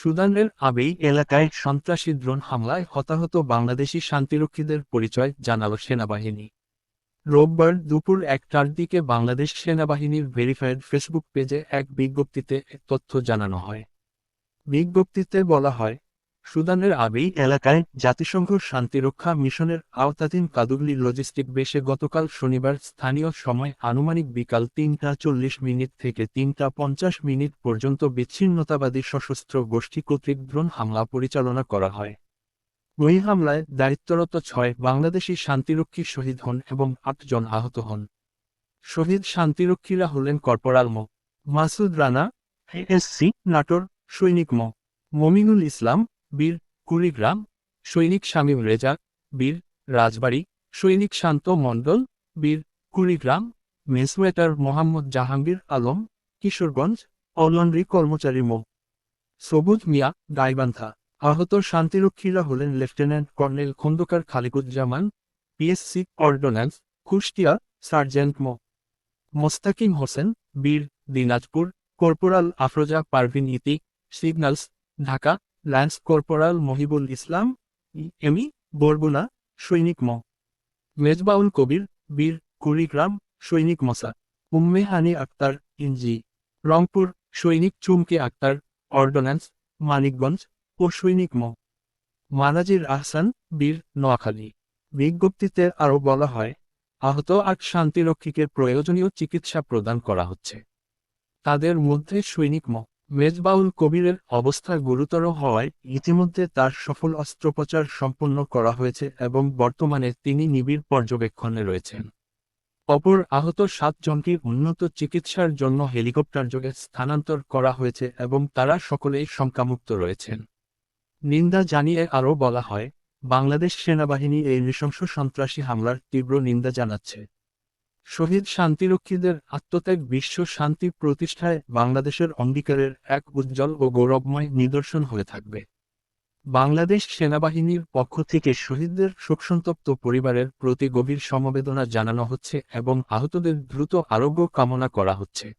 সুদানের আবেই এলাকায় সন্ত্রাসী দ্রোণ হামলায় হতাহত বাংলাদেশি শান্তিরক্ষীদের পরিচয় জানাল সেনাবাহিনী। রোববার দুপুর একটার দিকে বাংলাদেশ সেনাবাহিনীর ভেরিফাইড ফেসবুক পেজে এক বিজ্ঞপ্তিতে তথ্য জানানো হয়। বিজ্ঞপ্তিতে বলা হয় সুদানের আবেই এলাকায় জাতিসংঘ শান্তিরক্ষা মিশনের আওতাধীন কাদুগলি লজিস্টিক বেসে গতকাল শনিবার স্থানীয় সময় আনুমানিক বিকাল তিনটা চল্লিশ মিনিট থেকে তিনটা পঞ্চাশ মিনিট পর্যন্ত বিচ্ছিন্নতাবাদী সশস্ত্র গোষ্ঠী কর্তৃক ড্রোন হামলা পরিচালনা করা হয়। ওই হামলায় দায়িত্বরত ছয় বাংলাদেশি শান্তিরক্ষী শহীদ হন এবং আটজন আহত হন। শহীদ শান্তিরক্ষীরা হলেন কর্পোরাল মো. মাসুদ রানা এএসসি নাটোর, সৈনিক মো. মমিনুল ইসলাম বীর কুড়িগ্রাম, সৈনিক শামীম রেজা, বীর রাজবাড়ী, সৈনিক শান্ত মণ্ডল, বীর কুড়িগ্রাম মেসওয়েটার মোহাম্মদ জাহাঙ্গীর আলম, কিশোরগঞ্জ অলনরি কর্মচারী মো. সবুজ মিয়া, গাইবান্ধা। আহত শান্তিরক্ষীরা হলেন lieutenant colonel Khondokar Khalikuzzaman, PSC ordnance Kushtia sergeant Md. Mostakim Hossain, বীর Dinajpur, corporal Afroza Parvin Iti signals Dhaka lance corporal Mohibul Islam Emi Barguna সৈনিক ম মেজবাউল কবির বীর কুড়িগ্রাম সৈনিক মসা উম্মে হানি আক্তার ইনজি রংপুর সৈনিক চুমকে আক্তার অর্ডন্যান্স মানিকগঞ্জ ও সৈনিক ম মানাজির আহসান বীর নোয়াখালী বিজ্ঞপ্তিতে আরও বলা হয় আহত আট শান্তিরক্ষীকে প্রয়োজনীয় চিকিৎসা প্রদান করা হচ্ছে তাদের মধ্যে সৈনিক ম মেজবাউল কবিরের অবস্থা গুরুতর হওয়ায় ইতিমধ্যে তার সফল অস্ত্রোপচার সম্পন্ন করা হয়েছে এবং বর্তমানে তিনি নিবিড় পর্যবেক্ষণে রয়েছেন। অপর আহত সাতজনকে উন্নত চিকিৎসার জন্য হেলিকপ্টার যোগে স্থানান্তর করা হয়েছে এবং তারা সকলেই শঙ্কামুক্ত রয়েছেন। নিন্দা জানিয়ে আরও বলা হয়, বাংলাদেশ সেনাবাহিনী এই নৃশংস সন্ত্রাসী হামলার তীব্র নিন্দা জানাচ্ছে। শহীদ শান্তিরক্ষীদের আত্মত্যাগ বিশ্ব শান্তি প্রতিষ্ঠায় বাংলাদেশের অঙ্গীকারের এক উজ্জ্বল ও গৌরবময় নিদর্শন হয়ে থাকবে। বাংলাদেশ সেনাবাহিনীর পক্ষ থেকে শহীদদের শোকসন্তপ্ত পরিবারের প্রতি গভীর সমবেদনা জানানো হচ্ছে এবং আহতদের দ্রুত আরোগ্য কামনা করা হচ্ছে।